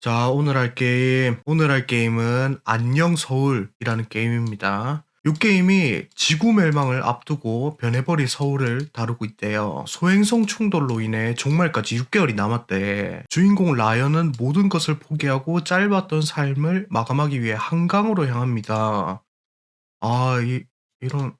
자, 오늘 할 게임, 오늘 할 게임은 안녕 서울이라는 게임입니다. 이 게임이 지구 멸망을 앞두고 변해버린 서울을 다루고 있대요. 소행성 충돌로 인해 종말까지 6개월이 남았대. 주인공 라연은 모든 것을 포기하고 짧았던 삶을 마감하기 위해 한강으로 향합니다. 아, 이, 이런,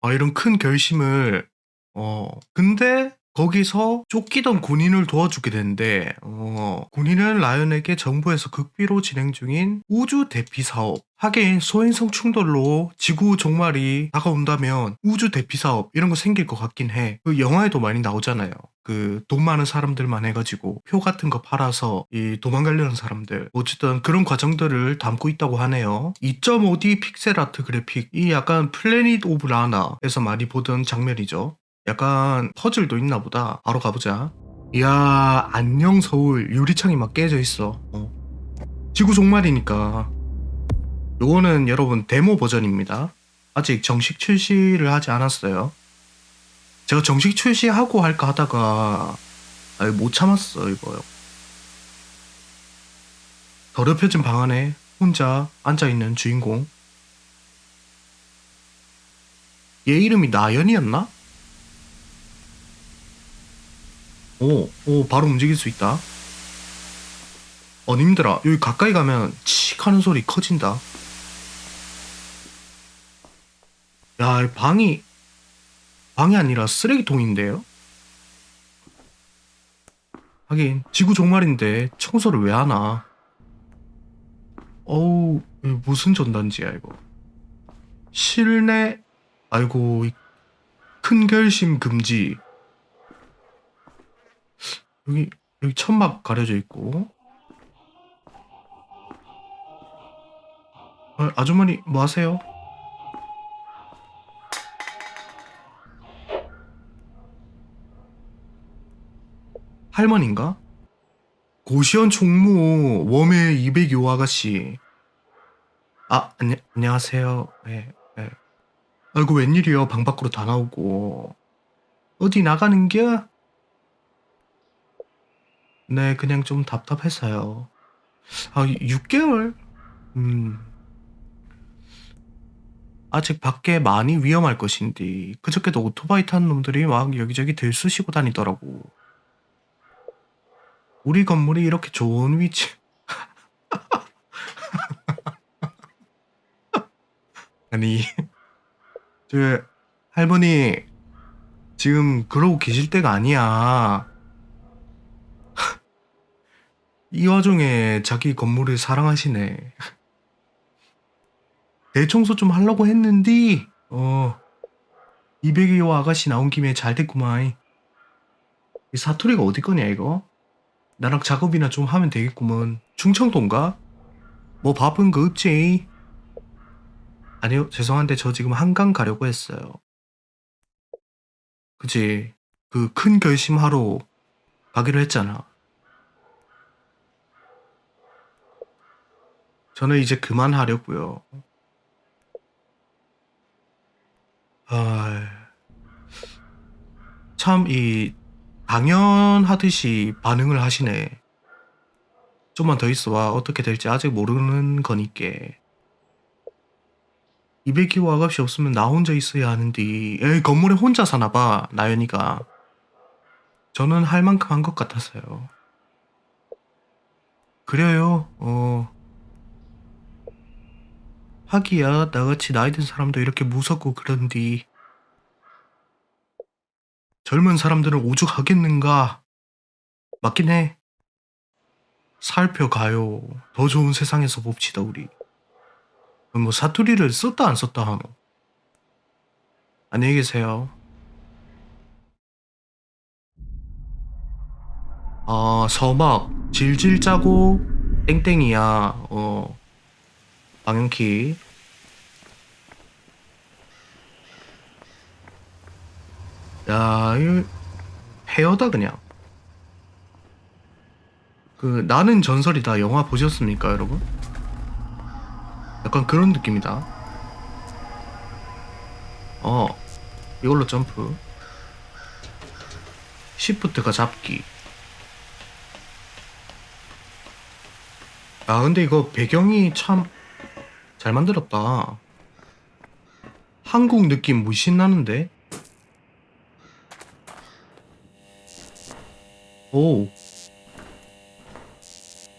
아, 이런 큰 결심을, 어, 근데 거기서 쫓기던 군인을 도와주게 되는데, 어, 군인은 라연에게 정부에서 극비로 진행 중인 우주 대피 사업. 하긴 소행성 충돌로 지구 종말이 다가온다면 우주 대피 사업 이런 거 생길 것 같긴 해. 그 영화에도 많이 나오잖아요. 그 돈 많은 사람들만 해가지고 표 같은 거 팔아서 이 도망가려는 사람들. 어쨌든 그런 과정들을 담고 있다고 하네요. 2.5D 픽셀 아트 그래픽. 이 약간 플래닛 오브 라나에서 많이 보던 장면이죠. 약간 퍼즐도 있나 보다. 바로 가보자. 이야, 안녕 서울. 유리창이 막 깨져 있어. 어. 지구 종말이니까. 요거는 여러분 데모 버전입니다. 아직 정식 출시를 하지 않았어요. 제가 정식 출시하고 할까 하다가 아이, 못 참았어 이거요. 더럽혀진 방 안에 혼자 앉아 있는 주인공. 얘 이름이 나연이었나? 오, 오, 바로 움직일 수 있다. 어, 님들아, 여기 가까이 가면 칙 하는 소리 커진다. 야, 이 방이, 방이 아니라 쓰레기통인데요? 하긴, 지구 종말인데 청소를 왜 하나? 어우, 무슨 전단지야, 이거. 실내, 아이고, 이큰 결심 금지. 여기, 여기 천막 가려져 있고. 아, 아주머니, 뭐 하세요? 할머니인가? 고시원 총무 웜의 202호 아가씨. 아, 안녕, 안녕하세요. 예, 예. 아이고, 웬일이요. 방 밖으로 다 나오고. 어디 나가는겨? 네, 그냥 좀 답답해서요. 아, 6개월? 음. 아직 밖에 많이 위험할 것인데, 그저께도 오토바이 탄 놈들이 막 여기저기 들쑤시고 다니더라고. 우리 건물이 이렇게 좋은 위치. 아니, 저, 할머니, 지금 그러고 계실 때가 아니야. 이 와중에 자기 건물을 사랑하시네. 대청소 좀 하려고 했는데, 어, 202호 아가씨 나온 김에 잘 됐구만. 이 사투리가 어디 거냐, 이거? 나랑 작업이나 좀 하면 되겠구먼. 충청도인가? 뭐 바쁜 거 없지? 아니요, 죄송한데 저 지금 한강 가려고 했어요. 그치? 그 큰 결심하러 가기로 했잖아. 저는 이제 그만하려고요. 아, 참, 이, 당연하듯이 반응을 하시네. 좀만 더 있어봐. 어떻게 될지 아직 모르는 거니께. 200kg 아가씨 없으면 나 혼자 있어야 하는데, 에이, 건물에 혼자 사나봐, 나연이가. 저는 할 만큼 한 것 같아서요. 그래요, 어. 하기야, 나같이 나이 든 사람도 이렇게 무섭고 그런디. 젊은 사람들은 오죽하겠는가? 맞긴 해. 살펴가요. 더 좋은 세상에서 봅시다, 우리. 뭐 사투리를 썼다 안 썼다 하노? 안녕히 계세요. 아, 서막. 질질 짜고, 땡땡이야. 어. 방향키. 야, 이 페어다 그냥. 그 나는 전설이다 영화 보셨습니까, 여러분? 약간 그런 느낌이다. 어, 이걸로 점프. 시프트가 잡기. 아, 근데 이거 배경이 참 잘 만들었다. 한국 느낌 무신 나는데? 오.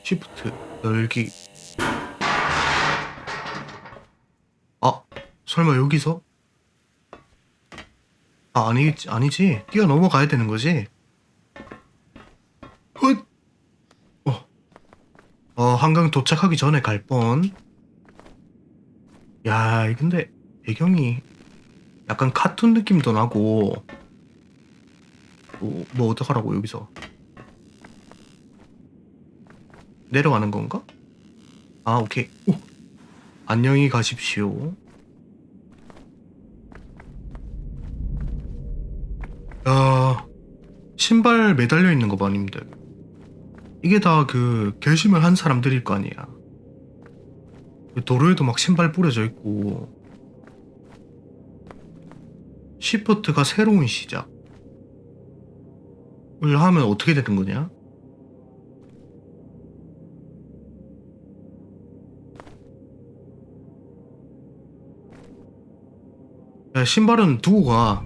시프트, 열기. 아, 설마 여기서? 아, 아니겠지, 아니지. 뛰어 넘어가야 되는 거지? 헛! 어. 어, 한강 도착하기 전에 갈 뻔. 야, 근데 배경이 약간 카툰 느낌도 나고. 뭐, 뭐 어떡하라고, 여기서. 내려가는 건가? 아, 오케이. 오. 안녕히 가십시오. 야, 신발 매달려 있는 거 봐, 님들. 이게 다 그 결심을 한 사람들일 거 아니야. 도로에도 막 신발 뿌려져 있고. 시프트가 새로운 시작을 하면 어떻게 되는 거냐? 야, 신발은 두고 가.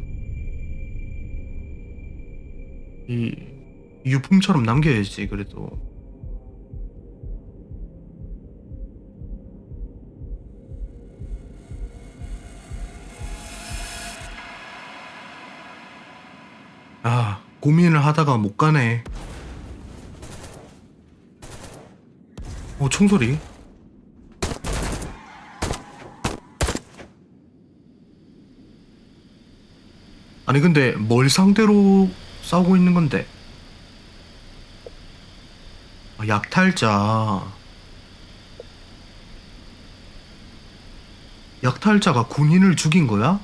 이 유품처럼 남겨야지 그래도. 아 고민을 하다가 못 가네. 오 총소리. 아니 근데 뭘 상대로 싸우고 있는 건데? 아, 약탈자. 약탈자가 군인을 죽인 거야?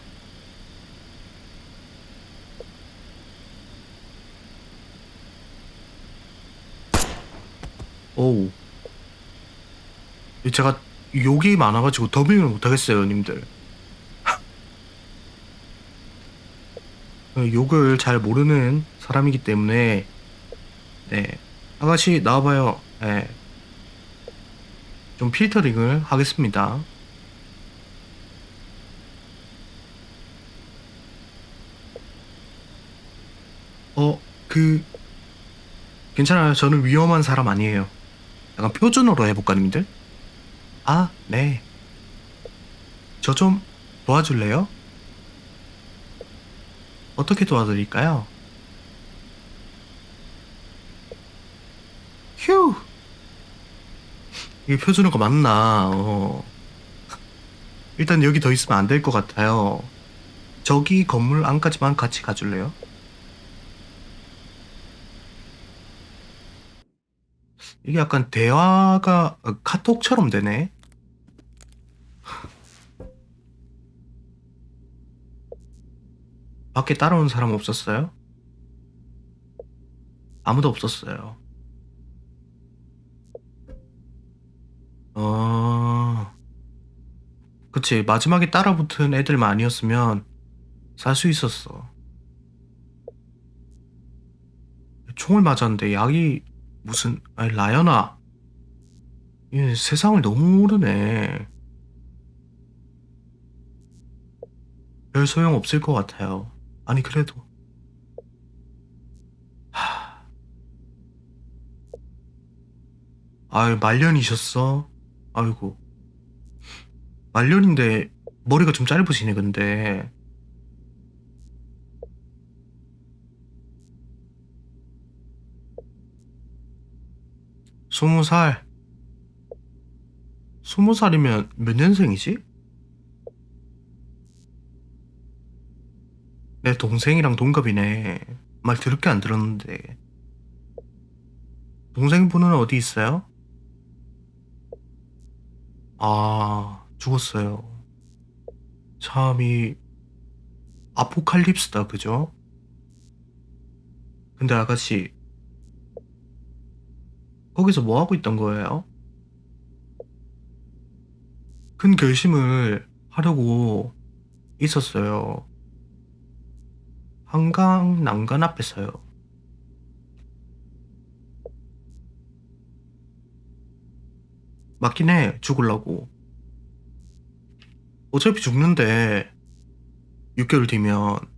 제가 욕이 많아가지고 더빙을 못하겠어요, 님들. 욕을 잘 모르는 사람이기 때문에. 네. 아가씨 나와봐요. 네. 좀 필터링을 하겠습니다. 어 그 괜찮아요. 저는 위험한 사람 아니에요 약간 표준어로 해볼까 님들 아 네 저 좀 도와줄래요? 어떻게 도와드릴까요? 휴! 이게 표준어가 맞나? 어. 일단 여기 더 있으면 안 될 것 같아요. 저기 건물 안까지만 같이 가줄래요? 이게 약간 대화가 어, 카톡처럼 되네. 밖에 따라온 사람 없었어요? 아무도 없었어요. 어, 그치. 마지막에 따라붙은 애들만 아니었으면 살 수 있었어. 총을 맞았는데 약이 무슨, 아니, 라연아. 얘 세상을 너무 모르네. 별 소용 없을 것 같아요. 아니 그래도 하... 아유 말년이셨어? 아이고 말년인데 머리가 좀 짧으시네 근데 스무 살 스무 살이면 몇 년생이지? 내 동생이랑 동갑이네. 말 더럽게 안 들었는데. 동생분은 어디 있어요? 아, 죽었어요. 참, 이, 아포칼립스다, 그죠? 근데 아가씨, 거기서 뭐 하고 있던 거예요? 큰 결심을 하려고 있었어요. 한강 난간 앞에서요. 맞긴 해 죽을라고 어차피 죽는데 6개월 뒤면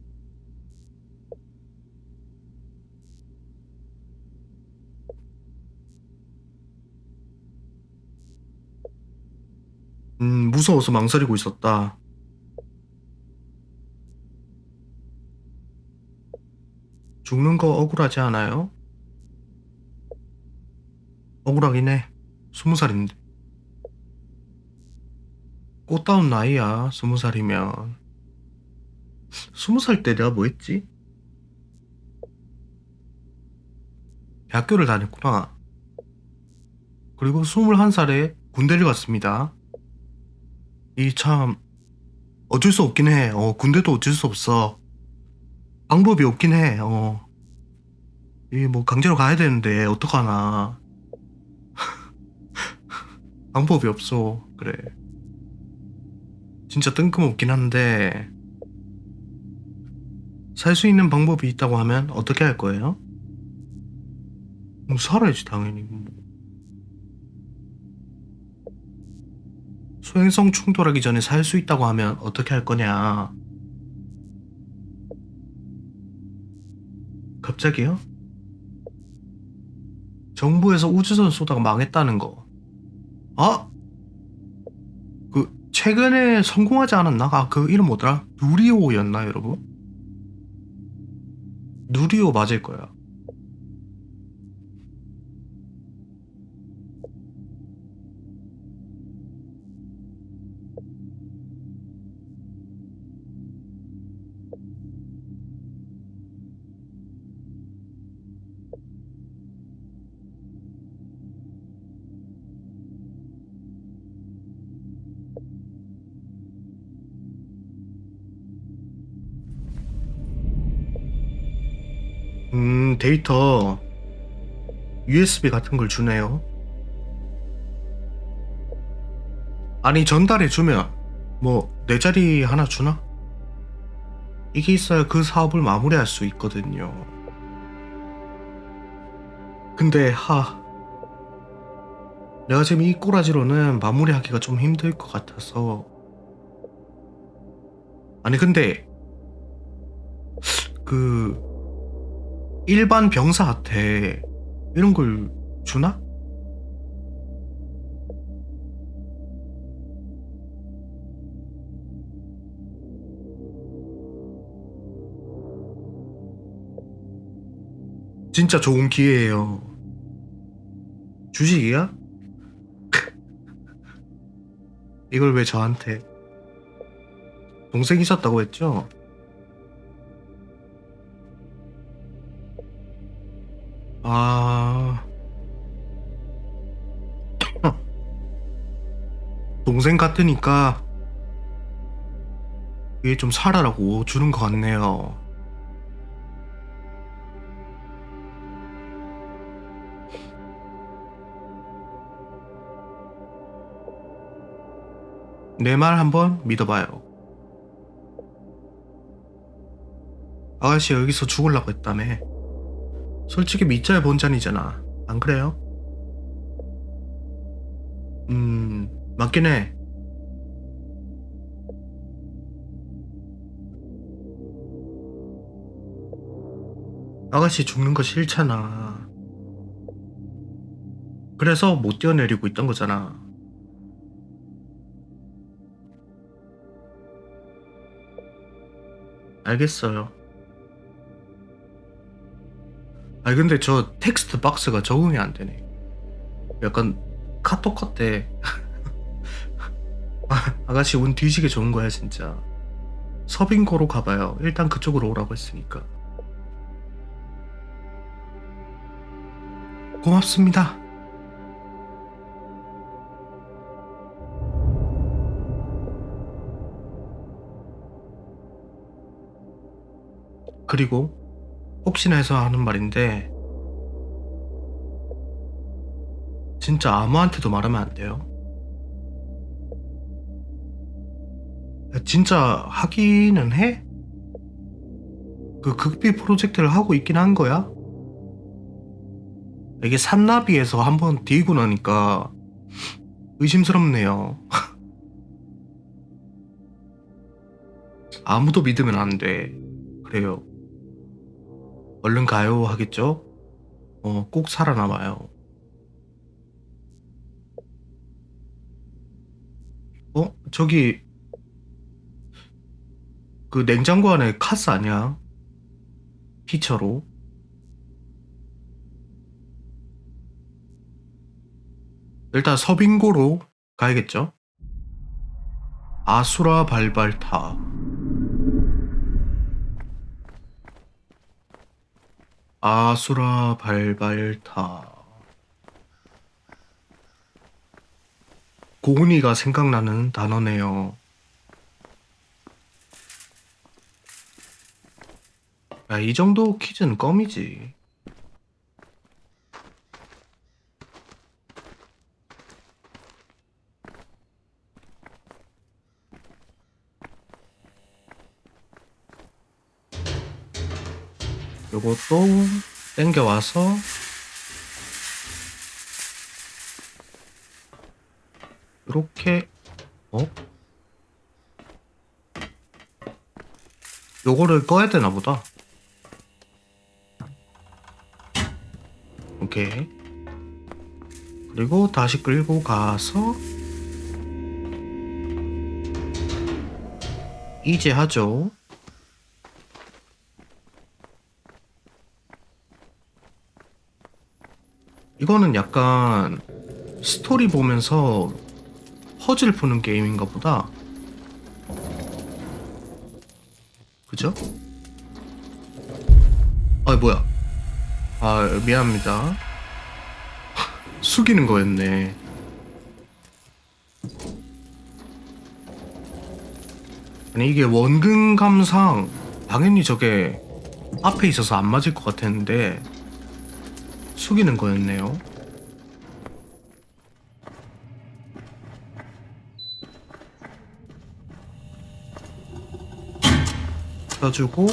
음 무서워서 망설이고 있었다 죽는 거 억울하지 않아요? 억울하긴 해. 스무 살인데. 꽃다운 나이야, 스무 살이면. 스무 살 때 내가 뭐 했지? 대학교를 다녔구나. 그리고 스물한 살에 군대를 갔습니다. 이 참, 어쩔 수 없긴 해. 어, 군대도 어쩔 수 없어. 방법이 없긴 해. 어. 이 뭐 강제로 가야 되는데 어떡하나. 방법이 없어. 그래. 진짜 뜬금없긴 한데 살 수 있는 방법이 있다고 하면 어떻게 할 거예요? 뭐 살아야지 당연히. 뭐. 소행성 충돌하기 전에 살 수 있다고 하면 어떻게 할 거냐? 갑자기요? 정부에서 우주선 쏘다가 망했다는 거. 아? 그 최근에 성공하지 않았나? 아, 그 이름 뭐더라? 누리호였나, 여러분? 누리호 맞을 거야. 음, 데이터 USB 같은 걸 주네요. 아니, 전달해 주면 뭐 내 자리 하나 주나? 이게 있어야 그 사업을 마무리할 수 있거든요. 근데 하 내가 지금 이 꼬라지로는 마무리하기가 좀 힘들 것 같아서 아니 근데 그 일반 병사한테 이런 걸 주나? 진짜 좋은 기회예요. 주식이야? 이걸 왜 저한테? 동생이셨다고 했죠? 아. 동생 같으니까 이게 좀 살아라고 주는 것 같네요. 내 말 한번 믿어봐요. 아가씨 여기서 죽으려고 했다며. 솔직히 밑자의 본전이잖아. 안 그래요? 음, 맞긴 해. 아가씨 죽는 거 싫잖아. 그래서 못 뛰어내리고 있던 거잖아. 알겠어요. 아니 근데 저 텍스트 박스가 적응이 안 되네. 약간 카톡 같아. 아, 아가씨 운 뒤지게 좋은 거야 진짜. 서빙고로 가봐요. 일단 그쪽으로 오라고 했으니까. 고맙습니다. 그리고 혹시나 해서 하는 말인데 진짜 아무한테도 말하면 안 돼요. 진짜 하기는 해? 그 극비 프로젝트를 하고 있긴 한 거야? 이게 산나비에서 한번 뒤고 나니까 의심스럽네요. 아무도 믿으면 안 돼. 그래요. 얼른 가요 하겠죠? 어, 꼭 살아남아요. 어? 저기 그 냉장고 안에 카스 아니야? 피처로. 일단 서빙고로 가야겠죠? 아수라 발발타. 아수라 발발타. 고은이가 생각나는 단어네요. 야, 이 정도 퀴즈는 껌이지. 요것도 땡겨와서 이렇게 어? 요거를 꺼야 되나 보다. 오케이. 그리고 다시 끌고 가서 이제 하죠. 이거는 약간 스토리 보면서 퍼즐 푸는 게임인가 보다. 그죠? 아, 뭐야. 아, 미안합니다. 숙이는 거였네. 아니, 이게 원근 감상, 당연히 저게 앞에 있어서 안 맞을 것 같았는데, 숙이는 거였네요. 가지고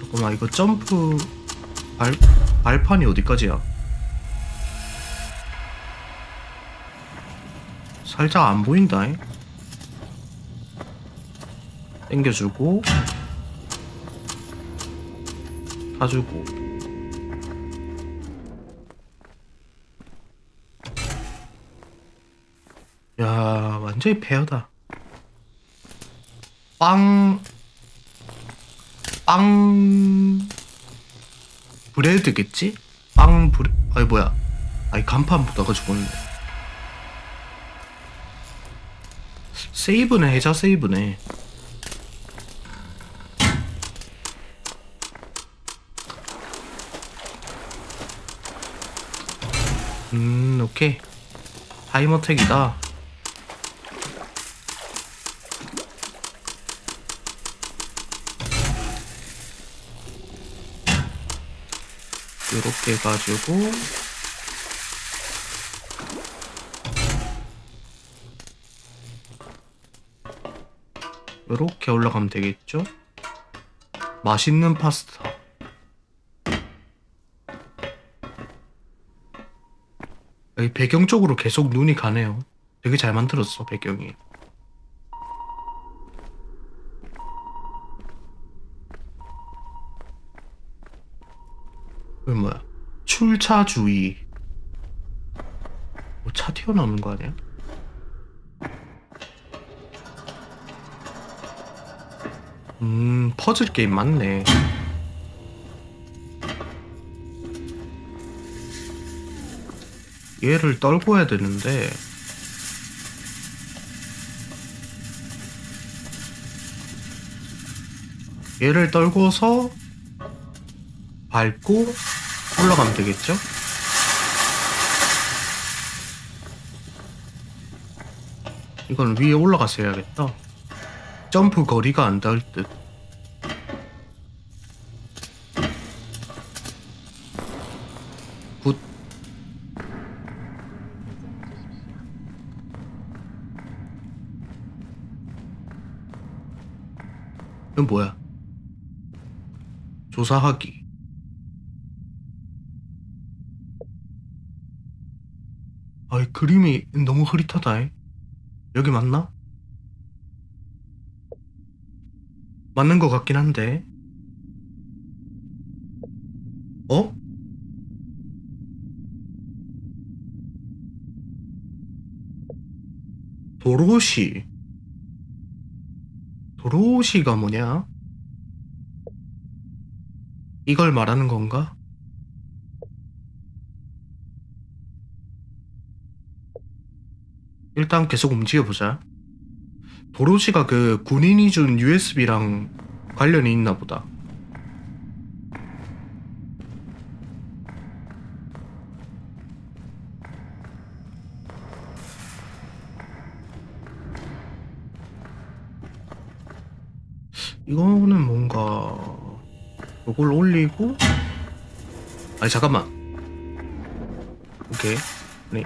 잠깐만 이거 점프 발 발판이 어디까지야? 살짝 안 보인다. 당겨주고 타주고 야 완전히 페어다. 빵 빵 브레드겠지? 빵 브레 아이 뭐야. 아이 간판 보다가 죽었네 세이브네 해자 세이브네. 음 오케이. 타임어택이다 이렇게 해가지고. 이렇게 올라가면 되겠죠? 맛있는 파스타. 여기 배경 쪽으로 계속 눈이 가네요. 되게 잘 만들었어 배경이 그 뭐야? 출차주의. 뭐 차 튀어나오는 거 아니야? 음, 퍼즐 게임 맞네. 얘를 떨고 해야 되는데 얘를 떨고서 밟고 올라가면 되겠죠? 이건 위에 올라가서 해야겠다. 점프 거리가 안 닿을 듯. 굿. 이건 뭐야? 조사하기. 아이 그림이 너무 흐릿하다. 여기 맞나? 맞는 것 같긴 한데. 어? 도로시. 도로시가 뭐냐? 이걸 말하는 건가? 일단 계속 움직여보자. 도로시가 그 군인이 준 USB랑 관련이 있나 보다. 이거는 뭔가 이걸 올리고 아니 잠깐만 오케이 네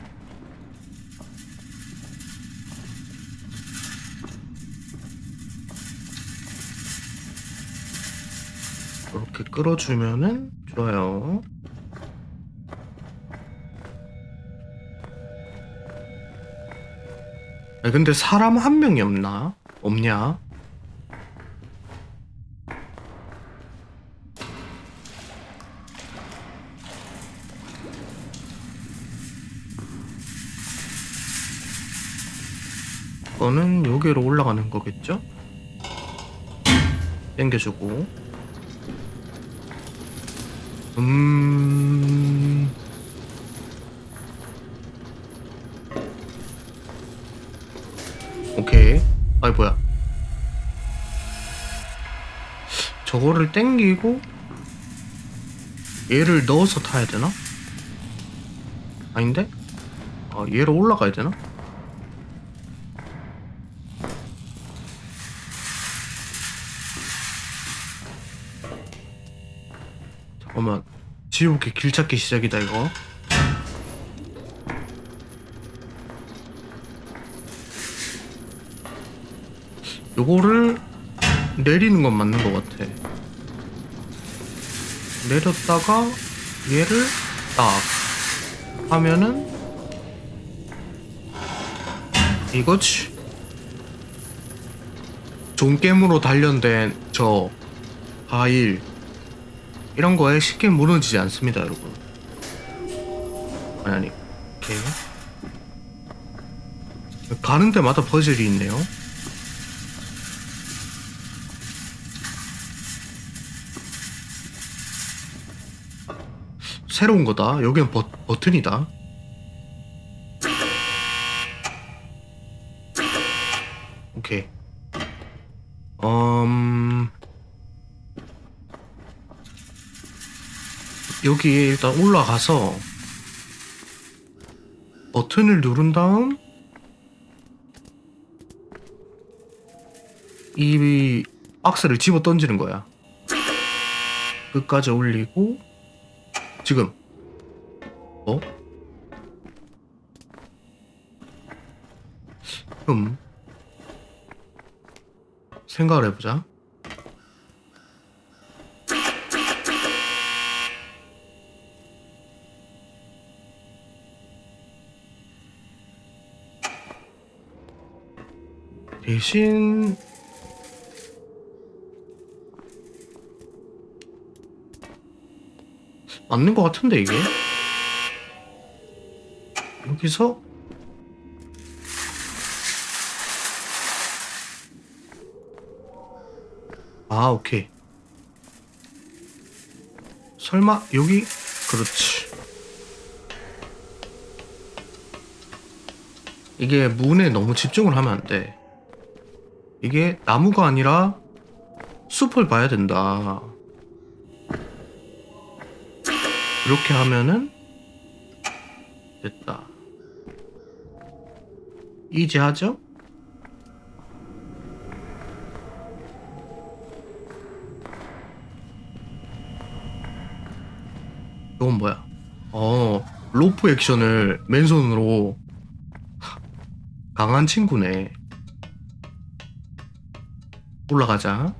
이렇게 끌어주면은 좋아요 아 근데 사람 한 명이 없나? 없냐? 이거는 여기로 올라가는 거겠죠? 당겨주고 음... 오케이 아이 뭐야 저거를 땡기고 얘를 넣어서 타야 되나? 아닌데? 아 얘로 올라가야 되나? 잠깐만 지옥의 길찾기 시작이다 이거. 요거를 내리는 건 맞는 것 같아. 내렸다가 얘를 딱 하면은 이거지. 종겜으로 단련된 저 바일 이런 거에 쉽게 무너지지 않습니다, 여러분. 아니, 아니, 오케이. 가는 데마다 퍼즐이 있네요. 새로운 거다. 여기는 버, 버튼이다. 오케이. 음... 여기에 일단 올라가서 버튼을 누른 다음 이 박스를 집어 던지는 거야. 끝까지 올리고 지금 어? 음 생각을 해보자. 대신 맞는 것 같은데 이게? 여기서? 아 오케이. 설마 여기? 그렇지. 이게 문에 너무 집중을 하면 안 돼. 이게 나무가 아니라 숲을 봐야 된다. 이렇게 하면은 됐다. 이제 하죠? 이건 뭐야? 어, 로프 액션을 맨손으로 강한 친구네. 올라가자.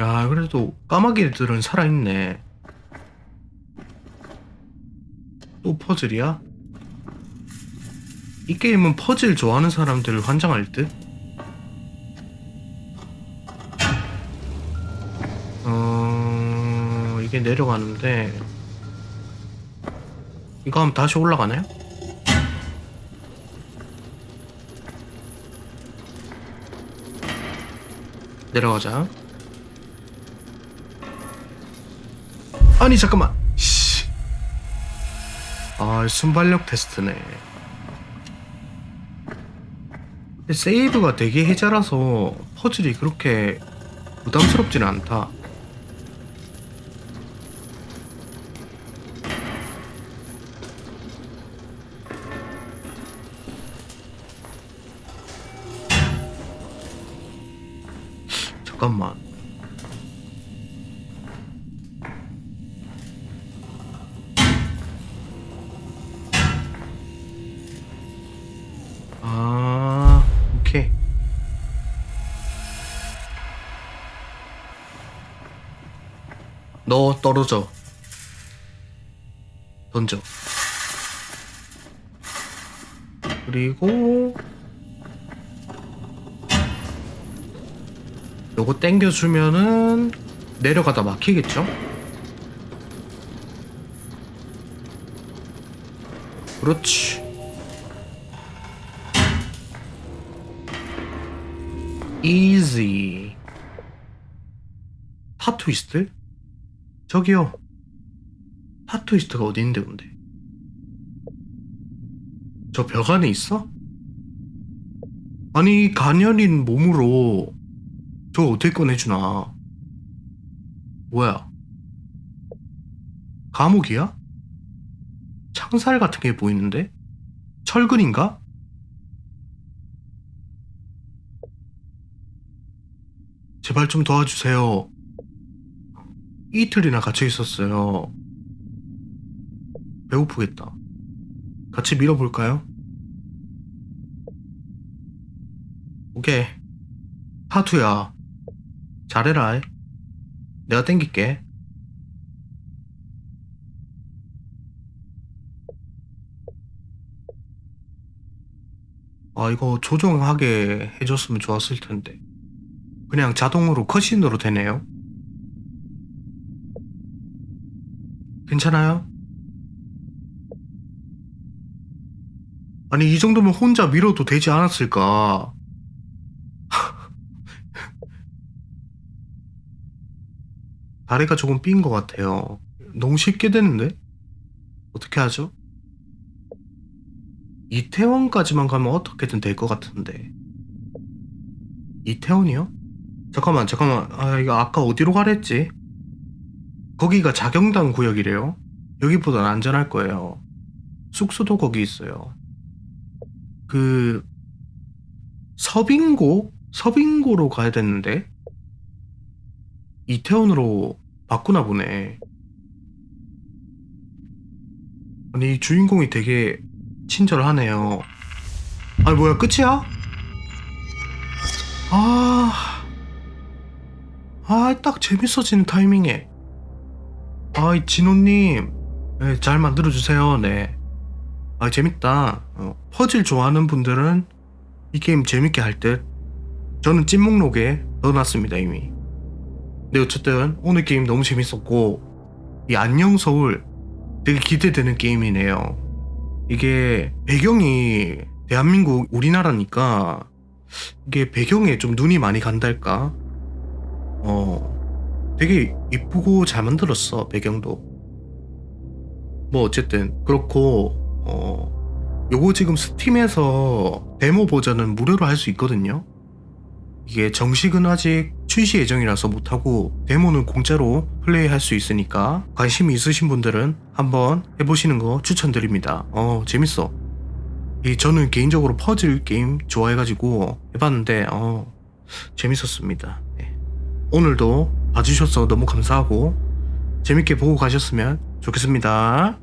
야, 그래도 까마귀들은 살아있네. 또 퍼즐이야? 이 게임은 퍼즐 좋아하는 사람들을 환장할 듯? 어... 이게 내려가는데 이거 하면 다시 올라가나요? 내려가자. 아니 잠깐만. 씨. 아 순발력 테스트네. 세이브가 되게 해자라서 퍼즐이 그렇게 부담스럽지는 않다 잠깐만. 아 오케이. 너 떨어져. 던져. 그리고 요거 땡겨주면은 내려가다 막히겠죠? 그렇지 easy 타투이스트? 저기요 타투이스트가 어디 있는데 근데 저 벽 안에 있어? 아니 가녀린 몸으로 저걸 어떻게 꺼내주나 뭐야 감옥이야? 창살 같은 게 보이는데? 철근인가? 제발 좀 도와주세요. 이틀이나 갇혀 있었어요. 배고프겠다. 같이 밀어볼까요? 오케이. 타투야. 잘해라. 내가 땡길게. 아, 이거 조정하게 해줬으면 좋았을 텐데. 그냥 자동으로 컷신으로 되네요. 괜찮아요? 아니, 이 정도면 혼자 밀어도 되지 않았을까? 다리가 조금 삔 것 같아요. 너무 쉽게 되는데? 어떻게 하죠? 이태원까지만 가면 어떻게든 될 것 같은데. 이태원이요? 잠깐만, 잠깐만. 아, 이거 아까 어디로 가랬지? 거기가 자경단 구역이래요. 여기보단 안전할 거예요. 숙소도 거기 있어요. 그, 서빙고? 서빙고로 가야 되는데? 이태원으로 바꾸나 보네. 아니, 이 주인공이 되게 친절하네요. 아니, 뭐야, 끝이야? 아, 아, 딱 재밌어지는 타이밍에. 아, 이 진호님, 네, 잘 만들어 주세요, 네. 아, 재밌다. 어, 퍼즐 좋아하는 분들은 이 게임 재밌게 할 듯. 저는 찐목록에 넣어놨습니다, 이미. 네, 어쨌든 오늘 게임 너무 재밌었고, 이 안녕 서울 되게 기대되는 게임이네요. 이게 배경이 대한민국 우리나라니까 이게 배경에 좀 눈이 많이 간달까? 어, 되게 이쁘고 잘 만들었어, 배경도. 뭐, 어쨌든, 그렇고, 어, 요거 지금 스팀에서 데모 버전은 무료로 할 수 있거든요. 이게 정식은 아직 출시 예정이라서 못하고 데모는 공짜로 플레이할 수 있으니까 관심이 있으신 분들은 한번 해보시는 거 추천드립니다. 어 재밌어. 이 저는 개인적으로 퍼즐 게임 좋아해가지고 해봤는데 어 재밌었습니다. 네. 오늘도 봐주셔서 너무 감사하고 재밌게 보고 가셨으면 좋겠습니다.